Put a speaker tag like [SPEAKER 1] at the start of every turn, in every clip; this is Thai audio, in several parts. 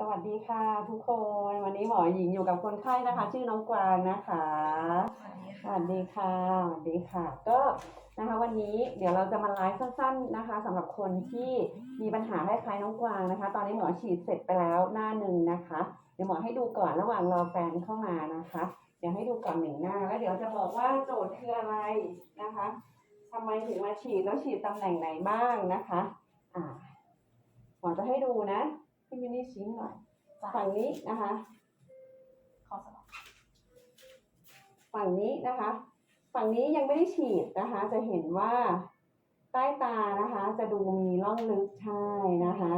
[SPEAKER 1] สวัสดีค่ะทุกคนวันนี้หมอหญิงอยู่กับคนไข้นะคะ ชื่อน้องกวางนะคะสวัสดีค่ะสวัสดีค่ะ ก็นะคะ วันนี้เดี๋ยวเราจะมาไลฟ์สั้น ๆนะคะสำหรับคนที่มีปัญหาคล้ายๆน้องกวางนะคะ ตอนนี้หมอฉีดเสร็จไปแล้วหน้าหนึ่งนะคะ เดี๋ยวหมอให้ดูก่อนระหว่างรอแฟนเข้ามานะคะ เดี๋ยวให้ดูก่อนหนึ่งหน้า แล้วเดี๋ยวจะบอกว่าโจทย์คืออะไรนะคะทำไมถึงมาฉีดแล้วฉีดตำแหน่งไหนบ้างนะคะ อ่าหมอจะให้ดูนะ พี่มินนี่ชี้หน่อย ฝั่งนี้นะคะ
[SPEAKER 2] ขอสลับ
[SPEAKER 1] ฝั่งนี้นะคะ ฝั่งนี้ยังไม่ได้ฉีดนะคะ จะเห็นว่าใต้ตานะคะ จะดูมีร่องลึกใช่นะคะ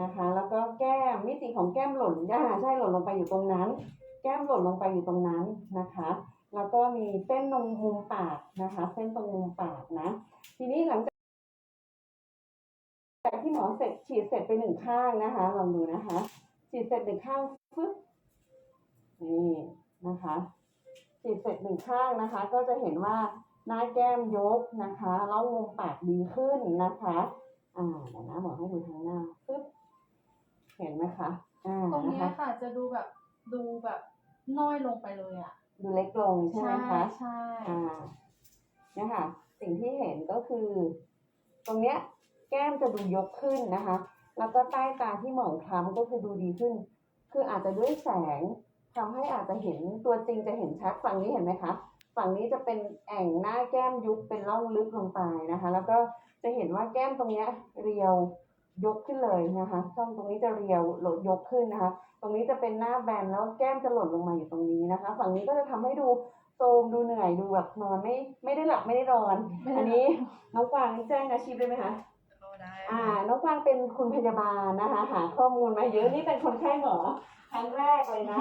[SPEAKER 1] นะคะ แล้วก็แก้มมิติของแก้มหล่นอ่าใช่หล่นลงไปอยู่ตรงนั้น แก้มหล่นลงไปอยู่ตรงนั้นนะคะ แล้วก็มีเส้นตรงมุมปากนะคะ เส้นตรงมุมปากนะ ทีนี้หลังจาก จากที่หมอเสร็จฉีดเสร็จไปหนึ่งข้างนะคะลองดูนะคะ ฉีดเสร็จหนึ่งข้างฟึ๊บนี่นะคะฉีดเสร็จหนึ่งข้างนะคะ ก็จะเห็นว่าหน้าแก้มยกนะคะแล้วมุมปากดีขึ้นนะคะอ่าเดี๋ยวนะหมอให้ดูทางหน้าฟึ๊บเห็นไหมคะอ่า
[SPEAKER 2] ตรง
[SPEAKER 1] นะ
[SPEAKER 2] เนี้ย
[SPEAKER 1] คะ
[SPEAKER 2] ค่ะจะดูแบบดูแบบน้อยลงไปเลยอะ
[SPEAKER 1] ดูเล็กลงใช่ไหมคะ
[SPEAKER 2] ใช่
[SPEAKER 1] อ่าเนี่ยค่ะสิ่งที่เห็นก็คือ ตรงเนี้ย แก้มจะดูยกขึ้นนะคะ แล้วก็ใต้ตาที่หมองคล้ำก็คือดูดีขึ้น คืออาจจะด้วยแสงทำให้อาจจะเห็นตัวจริงจะเห็นชัดฝั่งนี้เห็นไหมคะ ฝั่งนี้จะเป็นแอ่งหน้าแก้มยุบเป็นร่องลึกลงไปนะคะ แล้วก็จะเห็นว่าแก้มตรงเนี้ยเรียวยกขึ้นเลยนะคะช่องตรงนี้จะเรียวหลดยกขึ้นนะคะ ตรงนี้จะเป็นหน้าแบนแล้วแก้มจะหล่นลงมาอยู่ตรงนี้นะคะ ฝั่งนี้ก็จะทำให้ดูโทมดูเหนื่อยดูแบบนอนไม่ไม่ได้หลับไม่ได้นอน อันนี้น้องกวางแจ้งอาชีพได้ไหมคะ
[SPEAKER 3] ได้
[SPEAKER 1] อ่าน้องกวางเป็นคุณพยาบาลนะคะ หาข้อมูลมาเยอะนี่เป็นคนไข้หมอครั้งแรกเลยนะ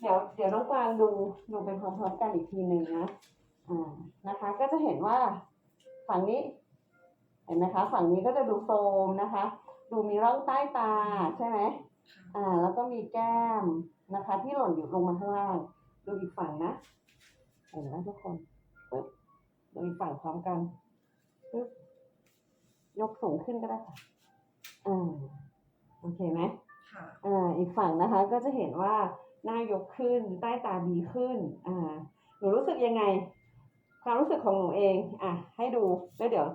[SPEAKER 1] เดี๋ยวเดี๋ยวน้องกวางดูดูเป็นพร้อมๆกันอีกทีหนึ่งนะอ่านะคะ ก็จะเห็นว่าฝั่งนี้เห็นไหมคะ ฝั่งนี้ก็จะดูโฟมนะคะ ดูมีร่องใต้ตาใช่ไหมอ่า แล้วก็มีแก้มนะคะ ที่หล่นอยู่ลงมาข้างล่าง ดูอีกฝั่งนะเห็นไหมทุกคนปึ๊บดูอีกฝั่งพร้อมกันปึ๊บ ยกสูงขึ้นก็ได้ค่ะอ่าโอเคไหม
[SPEAKER 3] ค่ะ
[SPEAKER 1] อ่าอีกฝั่งนะคะก็จะเห็นว่าหน้ายกขึ้นใต้ตาดีขึ้นอ่าหนูรู้สึกยังไง ความรู้สึกของหนูเอง อะ ให้ดูแล้วเดี๋ยว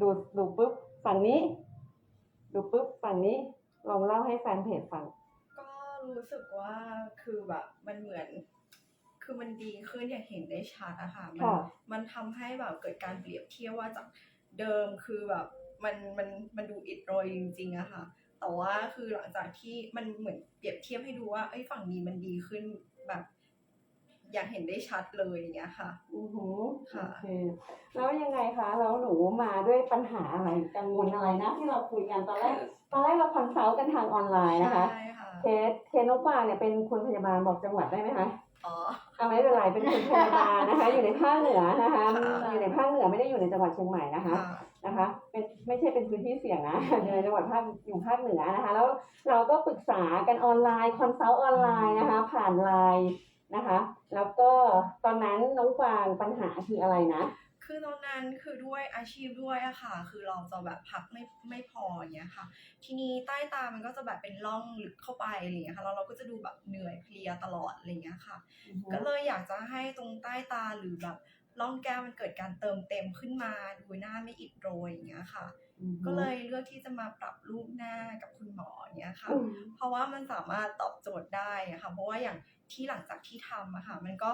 [SPEAKER 1] ดูดูปุ๊บฝั่งนี้ ดูปุ๊บฝั่งนี้ลองเล่าให้แฟนเพจฟัง
[SPEAKER 3] ก็รู้สึกว่าคือแบบมันเหมือน คือมันดีขึ้นอย่างเห็นได้ชัดอะค่ะ มัน
[SPEAKER 1] ค่ะ
[SPEAKER 3] มันทำให้แบบเกิดการเปรียบเทียบว่าจากเดิมคือแบบ มันมันมันดูอิดโรยจริงๆอะค่ะ แต่ว่าคือหลังจากที่มันเหมือนเปรียบเทียบให้ดูว่าไอ้ยฝั่งนี้มันดีขึ้นแบบ อย่างเห็นได้ชัดเลยอย่างเงี้ยค่ะ
[SPEAKER 1] อือหือ
[SPEAKER 3] ค่ะ
[SPEAKER 1] โอเคแล้วยังไงคะแล้วหนูมาด้วยปัญหาอะไรกังวลอะไรนะ ที่เราคุยกันตอนแรกตอนแรกเราคอนซัลท์กันทางออนไลน์นะคะ
[SPEAKER 3] ใช่ค่ะ
[SPEAKER 1] เคสเคสน้องกวางเนี่ยเป็นคุณพยาบาลบอกจังหวัดได้ไหมคะ
[SPEAKER 3] อ๋อ
[SPEAKER 1] เอาไม่เป็นไรเป็นคุณพยาบาลนะคะ อยู่ในภาคเหนือนะคะ
[SPEAKER 3] ค่ะ
[SPEAKER 1] อยู่ในภาคเหนือไม่ได้อยู่ในจังหวัดเชียงใหม่นะคะ
[SPEAKER 3] ค่ะ
[SPEAKER 1] นะคะ เป็นไม่ใช่เป็นพื้นที่เสี่ยงนะอยู่ในจังหวัดภาคอยู่ภาคเหนือนะคะ แล้วเราก็ปรึกษากันออนไลน์คอนซัลท์ออนไลน์นะคะ ผ่านไลน์นะคะ แล้วก็ตอนนั้นน้องกวางปัญหาคืออะไรนะ
[SPEAKER 3] คือตอนนั้นคือด้วยอาชีพด้วยอะค่ะ คือเราจะแบบพักไม่ไม่พออย่างเงี้ยค่ะ ทีนี้ใต้ตามันก็จะแบบเป็นร่องลึกเข้าไปอะไรอย่างเงี้ยค่ะแล้วเราก็จะดูแบบเหนื่อยเพลียตลอดอะไรอย่างเงี้ยค่ะ ก็เลยอยากจะให้ตรงใต้ตาหรือแบบร่องแก้มมันเกิดการเติมเต็มขึ้นมาดูหน้าไม่อิดโรยอย่างเงี้ยค่ะ
[SPEAKER 1] อือฮึ
[SPEAKER 3] ก็เลยเลือกที่จะมาปรับรูปหน้ากับคุณหมออย่างเงี้ยค่ะ
[SPEAKER 1] อืม
[SPEAKER 3] เพราะว่ามันสามารถตอบโจทย์ได้อะค่ะ เพราะว่าอย่าง ที่หลังจากที่ทำอะค่ะมันก็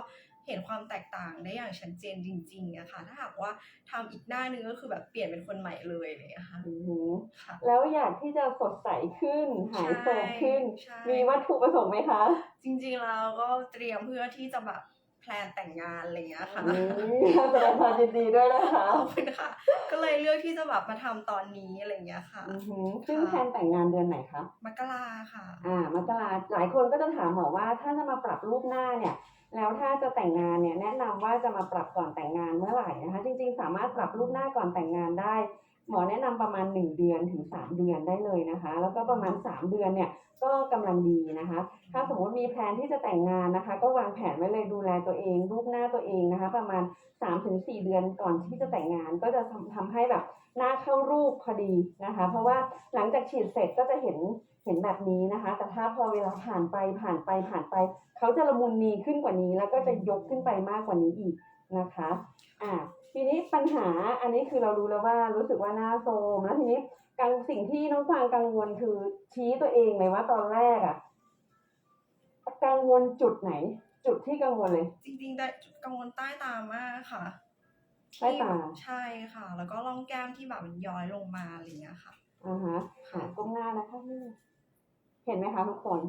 [SPEAKER 3] เห็นความแตกต่างได้อย่างชัดเจนจริงๆอะค่ะ ถ้าหากว่าทำอีกหน้านึงก็คือแบบเปลี่ยนเป็นคนใหม่เลยอะไรอย่างเงี้ยค่ะ
[SPEAKER 1] อือฮึ
[SPEAKER 3] ค่ะ
[SPEAKER 1] แล้วอยากที่จะสดใสขึ้น หายโศกขึ้น
[SPEAKER 3] ใช่
[SPEAKER 1] มีวัตถุประสงค์ไหมคะ
[SPEAKER 3] จริงๆแล้วก็เตรียมเพื่อที่จะแบบแพ ลนแต่งงานอะไรอย่างเงี้ยค่ะ
[SPEAKER 1] อืมแสดงความยินดีด้วยนะคะ
[SPEAKER 3] ขอบคุณค่ะ ก็เลยเลือกที่จะแบบมาทำตอนนี้อะไรอย่างเงี้ยค่ะ
[SPEAKER 1] อือฮึซึ่งแทนแต่งงานเดือนไหนคะ
[SPEAKER 3] มกราค่ะ
[SPEAKER 1] อ่ามกราหลายคนก็จะถามหมอว่าถ้าจะมาปรับรูปหน้าเนี่ย แล้วถ้าจะแต่งงานเนี่ยแนะนำว่าจะมาปรับก่อนแต่งงานเมื่อไหร่นะคะ จริงๆ สามารถปรับรูปหน้าก่อนแต่งงานได้ หมอแนะนำประมาณ 1 เดือนถึง 3 เดือนได้เลยนะคะ แล้วก็ประมาณ 3 เดือนเนี่ยก็กำลังดีนะคะ ถ้าสมมติมีแพลนที่จะแต่งงานนะคะ ก็วางแผนไว้เลยดูแลตัวเองรูปหน้าตัวเองนะคะ ประมาณ 3-4 เดือนก่อนที่จะแต่งงาน ก็จะทำทำให้แบบหน้าเข้ารูปพอดีนะคะ เพราะว่าหลังจากฉีดเสร็จก็จะเห็นเห็นแบบนี้นะคะ แต่ถ้าพอเวลาผ่านไปผ่านไปผ่านไป เขาจะละมุนนีขึ้นกว่านี้ แล้วก็จะยกขึ้นไปมากกว่านี้อีกนะคะ อ่า ทีนี้ปัญหาอันนี้คือเรารู้แล้วว่ารู้สึกว่าหน้าโทรมแล้วทีนี้กังสิ่งที่น้องฟางกังวลคือชี้ตัวเองเลยว่าตอนแรกอะกังวลจุดไหน จุดที่กังวลเลย
[SPEAKER 3] จริงๆได้กังวลใต้ตามากค่ะ
[SPEAKER 1] ใต้ตา
[SPEAKER 3] ที่ใช่ค่ะ แล้วก็ร่องแก้มที่แบบมันย้อยลงมาอะไรอย่างเงี้ยค่ะ
[SPEAKER 1] อ่าฮะค่ะก้มหน้านะคะนี่เห็นไหมคะทุกคน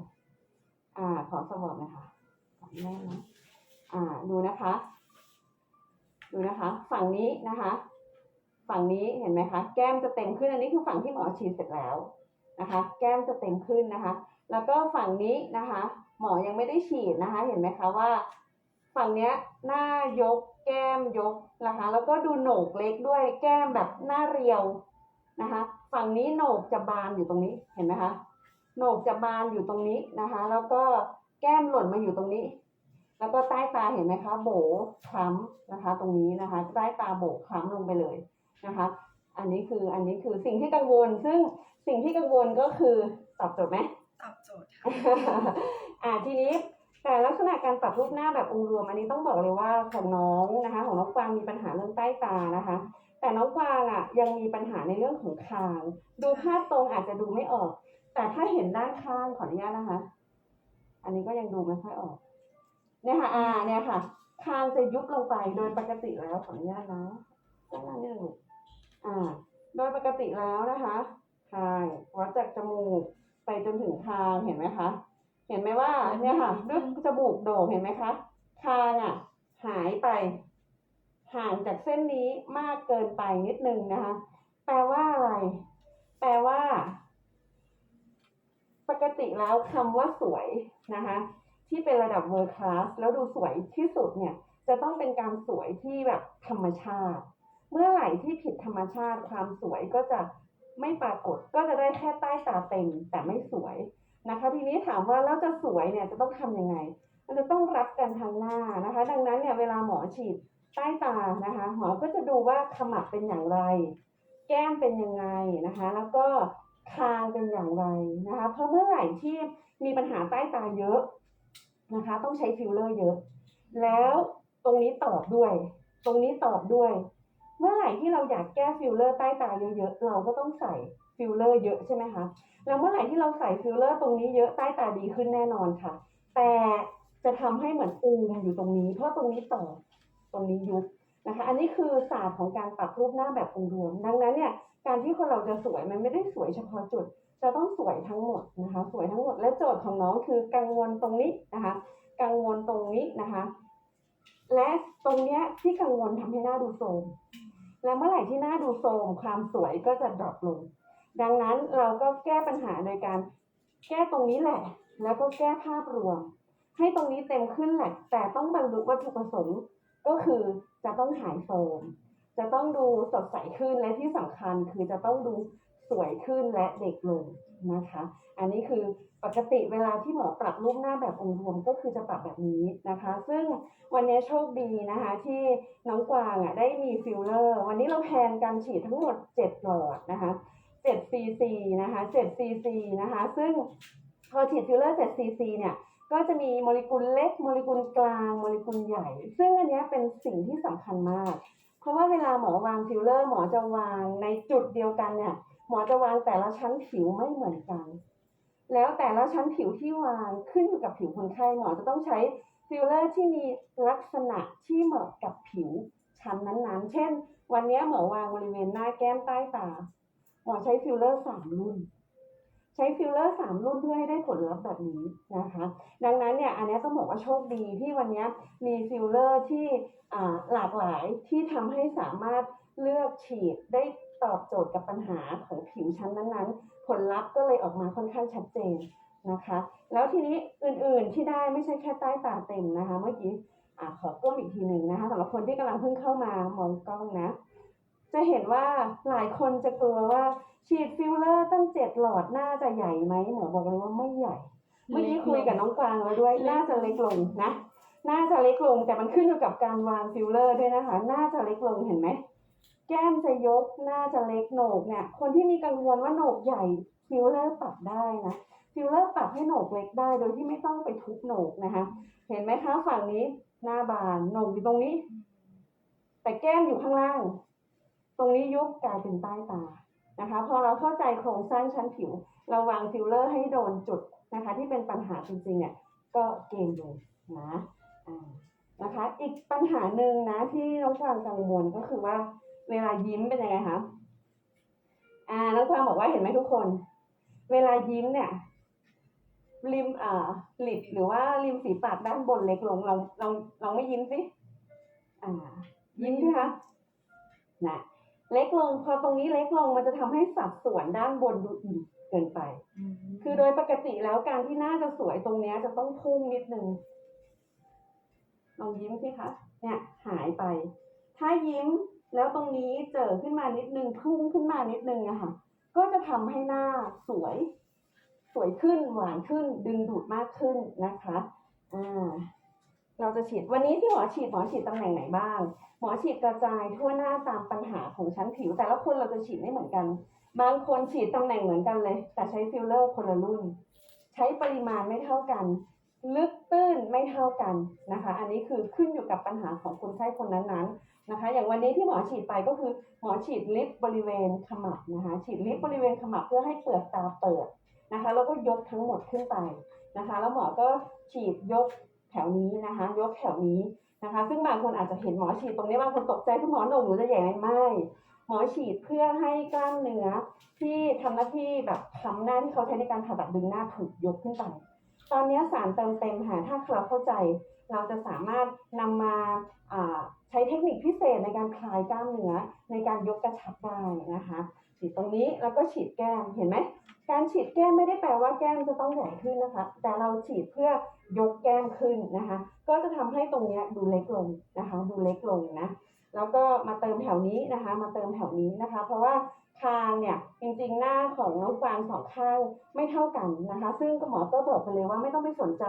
[SPEAKER 1] อ่า ขอสวอปหนะคะขอแม่นะอ่า ดูนะคะ ดูนะคะ ฝั่งนี้นะคะ ฝั่งนี้เห็นไหมคะ แก้มจะเต็มขึ้นอันนี้คือฝั่งที่หมอฉีดเสร็จแล้วนะคะ แก้มจะเต็มขึ้นนะคะ แล้วก็ฝั่งนี้นะคะ หมอยังไม่ได้ฉีดนะคะ เห็นไหมคะว่า ฝั่งเนี้ยหน้ายก แก้มยกนะคะ แล้วก็ดูโหนกเล็กด้วยแก้มแบบหน้าเรียวนะคะ ฝั่งนี้โหนกจะบานอยู่ตรงนี้เห็นไหมคะโหนกจะบานอยู่ตรงนี้นะคะ แล้วก็แก้มหล่นมาอยู่ตรงนี้ แล้วก็ใต้ตาเห็นไหมคะ โบคล้ำนะคะ ตรงนี้นะคะ ใต้ตาโบคล้ำลงไปเลยนะคะ อันนี้คืออันนี้คือสิ่งที่กังวล ซึ่งสิ่งที่กังวลก็คือตอบโจทย์ไหม
[SPEAKER 3] ตอบโจทย์ค่ะ
[SPEAKER 1] อ่าทีนี้แต่ลักษณะการปรับรูปหน้าแบบองค์รวม อันนี้ต้องบอกเลยว่าของน้องนะคะ ของน้องกวางมีปัญหาเรื่องใต้ตานะคะ แต่น้องกวางอะยังมีปัญหาในเรื่องของคาง ดูภาพตรงอาจจะดูไม่ออก แต่ถ้าเห็นด้านข้างขออนุญาตนะคะ อันนี้ก็ยังดูไม่ค่อยออก เนี่ยค่ะอ่าเนี่ยค่ะ คางจะยุบลงไปโดยปกติแล้วขออนุญาตนะด้านล่างนิดนึงอ่า โดยปกติแล้วนะคะคางวัดจากจมูกไปจนถึงคางเห็นไหมคะ เห็นไหมว่าเนี่ยค่ะด้วยจมูกโด่งเห็นไหมคะคางอะ หายไป ห่างจากเส้นนี้มากเกินไปนิดนึงนะคะ แปลว่าอะไร แปลว่า ปกติแล้วคำว่าสวยนะคะ ที่เป็นระดับ world class แล้วดูสวยที่สุดเนี่ยจะต้องเป็นการสวยที่แบบธรรมชาติ เมื่อไหร่ที่ผิดธรรมชาติความสวยก็จะไม่ปรากฏก็จะได้แค่ใต้ตาเต็มแต่ไม่สวยนะคะ ทีนี้ถามว่าแล้วจะสวยเนี่ยจะต้องทำยังไง มันจะต้องรับกันทางหน้านะคะ ดังนั้นเนี่ยเวลาหมอฉีดใต้ตานะคะหมอก็จะดูว่าขมับเป็นอย่างไร แก้มเป็นยังไงนะคะ แล้วก็คางเป็นอย่างไรนะคะ เพราะเมื่อไหร่ที่มีปัญหาใต้ตาเยอะ นะคะ ต้องใช้ฟิลเลอร์เยอะ แล้วตรงนี้ตอบด้วย ตรงนี้ตอบด้วย เมื่อไหร่ที่เราอยากแก้ฟิลเลอร์ใต้ตาเยอะๆ เราก็ต้องใส่ฟิลเลอร์เยอะใช่ไหมคะ แล้วเมื่อไหร่ที่เราใส่ฟิลเลอร์ตรงนี้เยอะใต้ตาดีขึ้นแน่นอนค่ะ แต่จะทำให้เหมือนอูมอยู่ตรงนี้ เพราะตรงนี้ต่อตรงนี้ยุบนะคะ อันนี้คือศาสตร์ของการปรับรูปหน้าแบบองค์รวม ดังนั้นเนี่ย การที่คนเราจะสวยมันไม่ได้สวยเฉพาะจุด จะต้องสวยทั้งหมดนะคะ สวยทั้งหมดและโจทย์ของน้องคือกังวลตรงนี้นะคะ กังวลตรงนี้นะคะ และตรงเนี้ยที่กังวลทำให้หน้าดูโทรมและเมื่อไหร่ที่หน้าดูโทรมความสวยก็จะดรอปลง ดังนั้นเราก็แก้ปัญหาโดยการแก้ตรงนี้แหละ แล้วก็แก้ภาพรวม ให้ตรงนี้เต็มขึ้นแหละ แต่ต้องบรรลุวัตถุประสงค์ก็คือจะต้องหายโทรมจะต้องดูสดใสขึ้นและที่สำคัญคือจะต้องดู สวยขึ้นและเด็กลงนะคะ อันนี้คือปกติเวลาที่หมอปรับรูปหน้าแบบองค์รวมก็คือจะปรับแบบนี้นะคะ ซึ่งวันนี้โชคดีนะคะที่น้องกวางอะได้มีฟิลเลอร์ วันนี้เราแพนการฉีดทั้งหมด 7 หลอดนะคะ7 cc นะคะ7 cc นะคะ ซึ่งพอฉีดฟิลเลอร์7 cc เนี่ยก็จะมีโมเลกุลเล็กโมเลกุลกลางโมเลกุลใหญ่ ซึ่งอันนี้เป็นสิ่งที่สำคัญมาก เพราะว่าเวลาหมอวางฟิลเลอร์หมอจะวางในจุดเดียวกันเนี่ย หมอจะวางแต่ละชั้นผิวไม่เหมือนกัน แล้วแต่ละชั้นผิวที่วางขึ้นอยู่กับผิวคนไข้หมอจะต้องใช้ฟิลเลอร์ที่มีลักษณะที่เหมาะกับผิวชั้นนั้นๆ เช่น วันนี้หมอวางบริเวณหน้าแก้มใต้ตา หมอใช้ฟิลเลอร์สามรุ่น ใช้ฟิลเลอร์สามรุ่นเพื่อให้ได้ผลลัพธ์แบบนี้นะคะ ดังนั้นเนี่ยอันนี้ต้องบอกว่าโชคดีที่วันนี้มีฟิลเลอร์ที่หลากหลายที่ทำให้สามารถเลือกฉีดได้ ตอบโจทย์กับปัญหาของผิวชั้นนั้นๆ ผลลัพธ์ก็เลยออกมาค่อนข้างชัดเจนนะคะ แล้วทีนี้อื่นๆที่ได้ไม่ใช่แค่ใต้ตาเต็มนะคะ เมื่อกี้อ่าขอก้มอีกทีหนึ่งนะคะสำหรับคนที่กำลังเพิ่งเข้ามามองกล้องนะ จะเห็นว่าหลายคนจะกลัวว่าฉีดฟิลเลอร์ตั้งเจ็ดหลอดน่าจะใหญ่ไหมหมอบอกเลยว่าไม่ใหญ่ เมื่อกี้คุยกับน้องกวางแล้วด้วยน่าจะเล็กลงนะน่าจะเล็กลงแต่มันขึ้นอยู่กับการวางฟิลเลอร์ด้วยนะคะ น่าจะเล็กลงเห็นไหม แก้มจะยกหน้าจะเล็กโหนกเนี่ย คนที่มีกังวลว่าโหนกใหญ่ฟิลเลอร์ปรับได้นะฟิลเลอร์ปรับให้โหนกเล็กได้โดยที่ไม่ต้องไปทุบโหนกนะคะ เห็นไหมคะฝั่งนี้หน้าบานโหนกอยู่ตรงนี้ แต่แก้มอยู่ข้างล่าง ตรงนี้ยุบกลายเป็นใต้ตานะคะ พอเราเข้าใจโครงสร้างชั้นผิว เราวางฟิลเลอร์ให้โดนจุดนะคะ ที่เป็นปัญหาจริงๆเนี่ยก็เกณฑ์อยู่นะนะคะ อีกปัญหาหนึ่งนะที่น้องกวางกังวลก็คือว่า เวลายิ้มเป็นยังไงคะอ่าน้องกวางบอกว่าเห็นไหมทุกคน เวลายิ้มเนี่ยริมอ่าลิปหรือว่าริมฝีปากด้านบนเล็กลงลองลองลองไม่ยิ้มสิอ่า ยิ้มสิคะนะเล็กลงพอตรงนี้เล็กลงมันจะทำให้สัดส่วนด้านบนดูอิ่มเกินไป คือโดยปกติแล้วการที่หน้าจะสวยตรงเนี้ยจะต้องพุ่งนิดนึงลองยิ้มสิคะเนี่ยหายไป ถ้ายิ้ม แล้วตรงนี้เจอขึ้นมานิดนึงพุ่งขึ้นมานิดนึงอะค่ะ ก็จะทำให้หน้าสวย สวยขึ้นหวานขึ้นดึงดูดมากขึ้นนะคะอ่าเราจะฉีดวันนี้ที่หมอฉีดหมอฉีดตำแหน่งไหนบ้าง หมอฉีดกระจายทั่วหน้าตามปัญหาของชั้นผิว แต่ละคนเราจะฉีดไม่เหมือนกัน บางคนฉีดตำแหน่งเหมือนกันเลย แต่ใช้ฟิลเลอร์คนละรุ่น ใช้ปริมาณไม่เท่ากัน ลึกตื้นไม่เท่ากันนะคะ อันนี้คือขึ้นอยู่กับปัญหาของคนไข้คนนั้นๆนะคะ อย่างวันนี้ที่หมอฉีดไปก็คือหมอฉีดลิปบริเวณขมับนะคะ ฉีดลิปบริเวณขมับเพื่อให้เปลือกตาเปิดนะคะ แล้วก็ยกทั้งหมดขึ้นไปนะคะ แล้วหมอก็ฉีดยกแถวนี้นะคะ ยกแถวนี้นะคะ ซึ่งบางคนอาจจะเห็นหมอฉีดตรงนี้บางคนตกใจคุณหมอหนุ่มหนูจะใหญ่ไหมไม่หมอฉีดเพื่อให้กล้ามเนื้อที่ทำหน้าที่แบบทำหน้าที่เขาใช้ในการผ่าตัดดึงหน้าถูกยกขึ้นไป ตอนนี้สารเติมเต็มค่ะถ้าเราเข้าใจ เราจะสามารถนำมาอ่าใช้เทคนิคพิเศษในการคลายกล้ามเนื้อในการยกกระชับได้นะคะฉีดตรงนี้แล้วก็ฉีดแก้มเห็นไหมการฉีดแก้มไม่ได้แปลว่าแก้มจะต้องใหญ่ขึ้นนะคะ แต่เราฉีดเพื่อยกแก้มขึ้นนะคะ ก็จะทำให้ตรงนี้ดูเล็กลงนะคะ ดูเล็กลงนะแล้วก็มาเติมแถวนี้นะคะ มาเติมแถวนี้นะคะ เพราะว่า คางเนี่ยจริงๆหน้าของน้องกวางสองข้างไม่เท่ากันนะคะ ซึ่งหมอก็บอกไปเลยว่าไม่ต้องไปสนใจ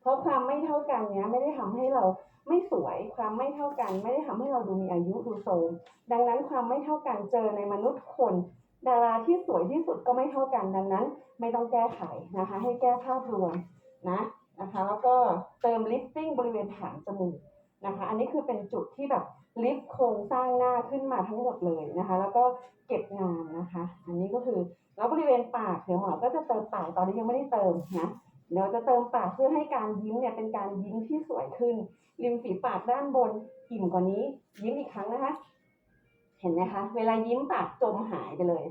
[SPEAKER 1] เพราะความไม่เท่ากันเนี้ยไม่ได้ทำให้เราไม่สวยความไม่เท่ากัน ไม่ได้ทำให้เราดูมีอายุดูโทรมดังนั้นความไม่เท่ากันเจอในมนุษย์คน ดาราที่สวยที่สุดก็ไม่เท่ากันดังนั้น ไม่ต้องแก้ไขนะคะ ให้แก้ภาพรวมนะนะคะ แล้วก็เติมลิฟติ้งบริเวณฐานจมูกนะคะ อันนี้คือเป็นจุดที่แบบ ลิฟต์โครงสร้างหน้าขึ้นมาทั้งหมดเลยนะคะ แล้วก็เก็บงานนะคะ อันนี้ก็คือแล้วบริเวณปากเดี๋ยวหมอก็จะเติมปากตอนนี้ยังไม่ได้เติมนะเดี๋ยวจะเติมปากเพื่อให้การยิ้มเนี่ยเป็นการยิ้มที่สวยขึ้น ริมฝีปากด้านบนอิ่มกว่านี้ ยิ้มอีกครั้งนะคะ เห็นไหมคะ เวลายิ้มปากจมหายไปเลย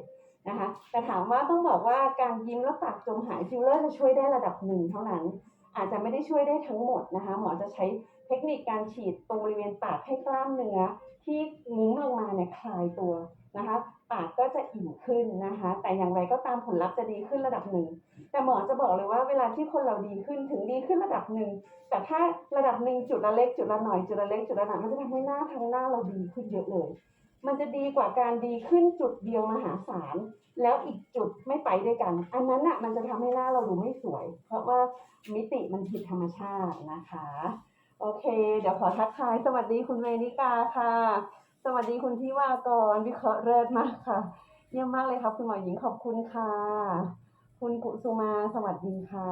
[SPEAKER 1] นะคะแต่ถามว่าต้องบอกว่าการยิ้มแล้วปากจมหายฟิลเลอร์จะช่วยได้ระดับหนึ่งเท่านั้น อาจจะไม่ได้ช่วยได้ทั้งหมดนะคะ หมอจะใช้เทคนิคการฉีดตรงบริเวณปากให้กล้ามเนื้อ ที่งุ้มลงมาเนี่ยคลายตัวนะคะ ปากก็จะอิ่มขึ้นนะคะ แต่อย่างไรก็ตามผลลัพธ์จะดีขึ้นระดับหนึ่ง แต่หมอจะบอกเลยว่าเวลาที่คนเราดีขึ้นถึงดีขึ้นระดับหนึ่ง แต่ถ้าระดับหนึ่งจุดละเล็กจุดละหน่อยจุดละเล็กจุดละหน่อยมันจะทำให้หน้าทั้งหน้าเราดีขึ้นเยอะเลย มันจะดีกว่าการดีขึ้นจุดเดียวมหาศาลแล้วอีกจุดไม่ไปด้วยกัน อันนั้นน่ะมันจะทำให้หน้าเราดูไม่สวย เพราะว่ามิติมันผิดธรรมชาตินะคะ โอเค เดี๋ยวขอทักทายสวัสดีคุณเวนิกาค่ะ สวัสดีคุณทิวากรวิเคราะห์เลิศมากค่ะ เยี่ยมมากเลยครับคุณหมอหญิงขอบคุณค่ะ คุณกุสุมาสวัสดีค่ะ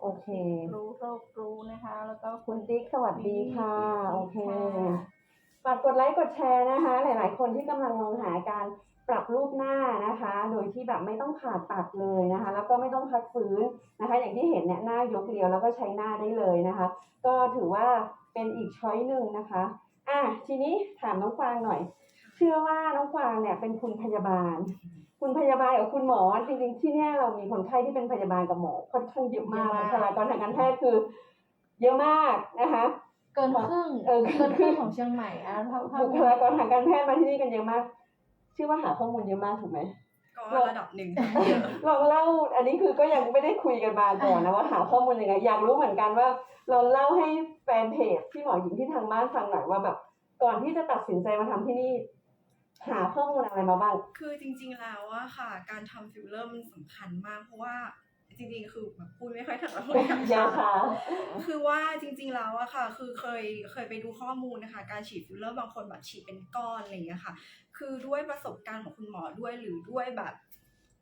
[SPEAKER 1] โอเค
[SPEAKER 2] รู้โรครู้นะคะ แล้วก็
[SPEAKER 1] คุณติ๊กสวัสดีค่ะ โอเค
[SPEAKER 2] ค่ะ
[SPEAKER 1] ฝากกดไลค์กดแชร์นะคะ หลาย ๆ คนที่กำลังมองหาการปรับรูปหน้านะคะ โดยที่แบบไม่ต้องผ่าตัดเลยนะคะ แล้วก็ไม่ต้องพักฟื้นนะคะ อย่างที่เห็นเนี่ยหน้ายกเรียวแล้วก็ใช้หน้าได้เลยนะคะ ก็ถือว่าเป็นอีกช้อยหนึ่งนะคะอะทีนี้ถามน้องกวางหน่อย เชื่อว่าน้องกวางเนี่ยเป็นคุณพยาบาล คุณพยาบาลกับคุณหมอจริงๆที่เนี่ยเรามีคนไข้ที่เป็นพยาบาลกับหมอค่อนข้างเยอะมากบุคลากรทางการแพทย์คือ เยอะมากนะคะ
[SPEAKER 2] เกินครึ่ง
[SPEAKER 1] เออ
[SPEAKER 2] เกินครึ่งของเชียงใหม่อะถ้าถ้า
[SPEAKER 1] บุคลากรทางการแพทย์มาที่นี่กันเยอะมากชื่อว่าหาข้อมูลเยอะมากถูกไหม
[SPEAKER 3] ก็ระดับหนึ่งค่ะเยอะ
[SPEAKER 1] ลองเล่า อันนี้คือก็ยังไม่ได้คุยกันมาก่อนนะว่าหาข้อมูลยังไง อยากรู้เหมือนกันว่าเราเล่าให้แฟนเพจที่หมอหญิงที่ทางบ้านฟังหน่อยว่าแบบ ก่อนที่จะตัดสินใจมาทำที่นี่ หาข้อมูลอะไรมาบ้าง
[SPEAKER 3] คือจริง ๆ แล้วอะค่ะ การทำฟิลเลอร์มันสำคัญมากเพราะว่า จริงๆ คือแบบพูดไม่ค่อยถนัดเลย
[SPEAKER 1] ยาค่ะ
[SPEAKER 3] คือว่าจริง ๆ แล้วอะค่ะ คือเคยเคยไปดูข้อมูลนะคะ การฉีดฟิลเลอร์บางคนแบบฉีดเป็นก้อนอะไรอย่างเงี้ยค่ะ คือด้วยประสบการณ์ของคุณหมอด้วยหรือด้วยแบบ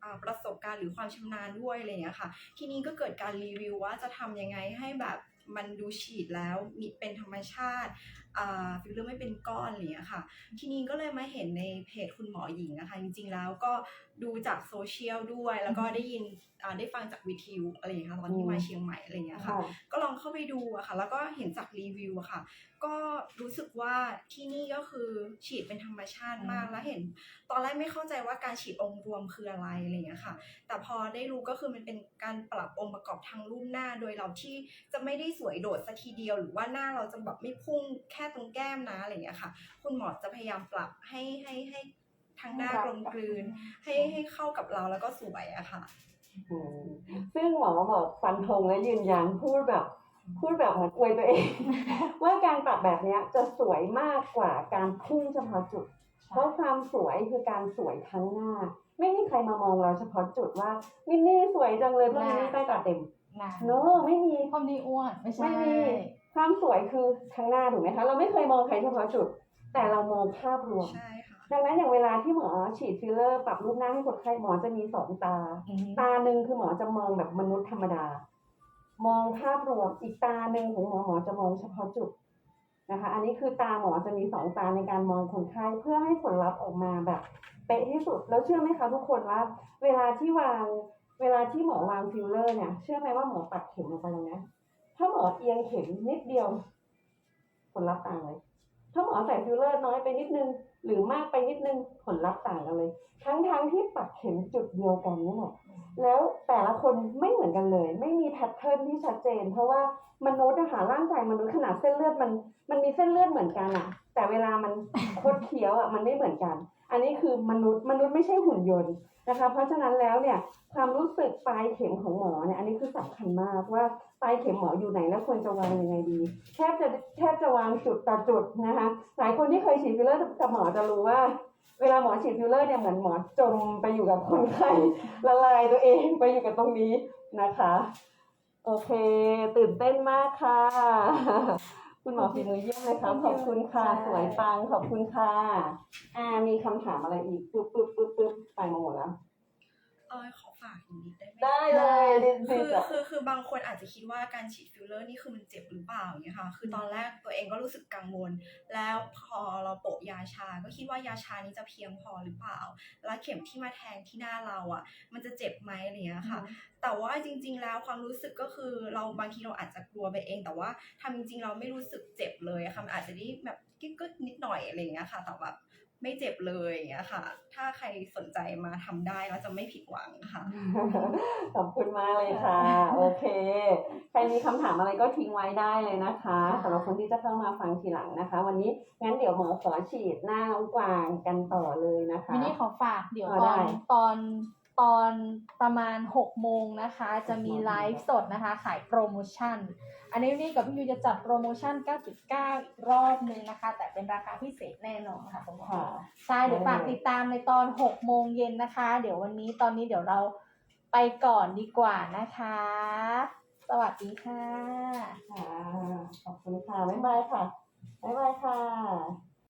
[SPEAKER 3] อ่าประสบการณ์หรือความชำนาญด้วยอะไรอย่างเงี้ยค่ะ ทีนี้ก็เกิดการรีวิวว่าจะทำยังไงให้แบบมันดูฉีดแล้วมีเป็นธรรมชาติอ่า ฟิลเลอร์ไม่เป็นก้อนอะไรอย่างเงี้ยค่ะ ทีนี้ก็เลยมาเห็นในเพจคุณหมอหญิงนะคะจริงๆแล้วก็ดูจากโซเชียลด้วยแล้วก็ได้ยินอ่าได้ฟังจากวิทยุอะไรอย่างเงี้ยค่ะตอนที่มาเชียงใหม่อะไรอย่างเงี้ยค่ะ
[SPEAKER 1] ค่ะ
[SPEAKER 3] ก็ลองเข้าไปดูอะค่ะ แล้วก็เห็นจากรีวิวอะค่ะ ก็รู้สึกว่าที่นี่ก็คือฉีดเป็นธรรมชาติมาก
[SPEAKER 2] อืม
[SPEAKER 3] แล้วเห็น ตอนแรกไม่เข้าใจว่าการฉีดองค์รวมคืออะไรอะไรอย่างเงี้ยค่ะ แต่พอได้รู้ก็คือมันเป็นการปรับองค์ประกอบทางรูปหน้า โดยเราที่จะไม่ได้สวยโดดสักทีเดียว หรือว่าหน้าเราจะแบบไม่พุ่งแค่ตรงแก้มนะอะไรอย่างเงี้ยค่ะ คุณหมอจะพยายามปรับให้ให้ให้ทางหน้ากลมกลืน ให้ให้เข้ากับเราแล้วก็สวยอะค่ะ
[SPEAKER 1] อืมซึ่งหมอบอกฟันธงและยืนยันพูดแบบพูดแบบเหมือนอวยตัวเอง ว่าการปรับแบบเนี้ยจะสวยมากกว่าการพุ่งเฉพาะจุด เพราะความสวยคือการสวยทั้งหน้า ไม่มีใครมามองเราเฉพาะจุดว่ามินนี่สวยจังเลยเพราะมินนี่ใต้ตาเต็ม
[SPEAKER 2] นะ
[SPEAKER 1] โนไม่มี
[SPEAKER 2] ความดีอ้วนไม่ใช่
[SPEAKER 1] ไม่มี ความสวยคือทั้งหน้าถูกไหมคะ เราไม่เคยมองใครเฉพาะจุด แต่เรามองภาพรวม
[SPEAKER 3] ใช่ค่ะ
[SPEAKER 1] ดังนั้นอย่างเวลาที่หมอฉีดฟิลเลอร์ปรับรูปหน้าให้คนไข้หมอจะมีสองตา
[SPEAKER 2] อือฮึ
[SPEAKER 1] ตาหนึ่งคือหมอจะมองแบบมนุษย์ธรรมดา มองภาพรวมอีกตาหนึ่งของหมอหมอจะมองเฉพาะจุดนะคะ อันนี้คือตาหมอจะมีสองตาในการมองคนไข้เพื่อให้ผลลัพธ์ออกมาแบบเป๊ะที่สุด แล้วเชื่อไหมคะทุกคนว่า เวลาที่วาง เวลาที่หมอวางฟิลเลอร์เนี่ย เชื่อไหมว่าหมอปัดเข็มลงไปเลยนะ ถ้าหมอเอียงเข็มนิดเดียวผลลัพธ์ต่างเลย ถ้าหมอใส่ฟิลเลอร์น้อยไปนิดนึง หรือมากไปนิดนึงผลลัพธ์ต่างกันเลย ทั้งๆทที่ปักเข็มจุดเดียวกันนี่แหละแล้วแต่ละคนไม่เหมือนกันเลย ไม่มีแพทเทิร์นที่ชัดเจน เพราะว่ามนุษย์นะคะร่างกายมนุษย์ขนาดเส้นเลือดมัน มันมีเส้นเลือดเหมือนกันอะ แต่เวลามันคดเคี้ยวอะมันไม่เหมือนกัน อันนี้คือมนุษย์มนุษย์ไม่ใช่หุ่นยนต์นะคะ เพราะฉะนั้นแล้วเนี่ยความรู้สึกปลายเข็มของหมอเนี่ยอันนี้คือสำคัญมากว่าปลายเข็มหมออยู่ไหนแล้วควรจะวางยังไงดีแทบจะแทบจะวางจุดต่อจุดนะคะหลายคนที่เคยฉีดฟิลเลอร์กับหมอจะรู้ว่า เวลาหมอฉีดฟิลเลอร์เนี่ยเหมือนหมอจมไปอยู่กับคนไข้ละลายตัวเองไปอยู่กับตรงนี้นะคะ โอเค ตื่นเต้นมากค่ะ คุณหมอฝีมือเยี่ยมเลยครับขอบคุณค่ะ สวยปังขอบคุณค่ะ อ่ามีคำถามอะไรอีก ปึ๊บปึ๊บปึ๊บปึ๊บไปมาหมดแล้ว
[SPEAKER 3] เออขอฝากอีกนิดได้ไหม
[SPEAKER 1] ได้เลยดิ
[SPEAKER 3] คื
[SPEAKER 1] ดิ
[SPEAKER 3] อ
[SPEAKER 1] จะ
[SPEAKER 3] คือคือบางคนอาจจะคิดว่าการฉีดฟิลเลอร์นี่คือมันเจ็บหรือเปล่าอย่างเงี้ยค่ะ คือตอนแรกตัวเองก็รู้สึกกังวล แล้วพอเราโปะยาชา ก็คิดว่ายาชานี้จะเพียงพอหรือเปล่า แล้วเข็มที่มาแทงที่หน้าเราอะ มันจะเจ็บไหมอะไรเงี้ยค่ะ แต่ว่าจริง ๆ แล้วความรู้สึกก็คือเราบางทีเราอาจจะกลัวไปเอง แต่ว่าทำจริงๆเราไม่รู้สึกเจ็บเลยอะค่ะมันอาจจะได้แบบกิ๊กๆนิดหน่อยอะไรอย่างเงี้ยค่ะแต่แบบ ไม่เจ็บเลยอย่างเงี้ยค่ะ ถ้าใครสนใจมาทำได้แล้วจะไม่ผิดหวังค่ะ
[SPEAKER 1] ขอบคุณมากเลยค่ะ โอเค ใครมีคำถามอะไรก็ทิ้งไว้ได้เลยนะคะสำหรับคนที่จะเข้ามาฟังทีหลังนะคะ วันนี้งั้นเดี๋ยวหมอขอฉีดหน้าน้องกวางกันต่อเลยนะคะ
[SPEAKER 2] มินนี่ขอฝากเดี๋ยว
[SPEAKER 1] อ๋อ
[SPEAKER 2] ต
[SPEAKER 1] ได้
[SPEAKER 2] อนตอน ตอนประมาณ 6 โมงนะคะ จะมีไลฟ์สดนะคะ ขายโปรโมชั่น อันนี้นี่กับพี่ยูจะจัดโปรโมชั่น 9.9 อีกรอบนึงนะคะ แต่เป็นราคาพิเศษแน่นอนค่ะคุณหมอ
[SPEAKER 1] ค่ะ
[SPEAKER 2] ใช่เดี๋ยวฝากติดตามในตอน 6 โมงเย็นนะคะ เดี๋ยววันนี้ตอนนี้เดี๋ยวเราไปก่อนดีกว่านะคะ สวัสดีค่ะ
[SPEAKER 1] ค่ะ ขอบคุณค่ะ บ๊ายบายค่ะ บ๊ายบายค่ะ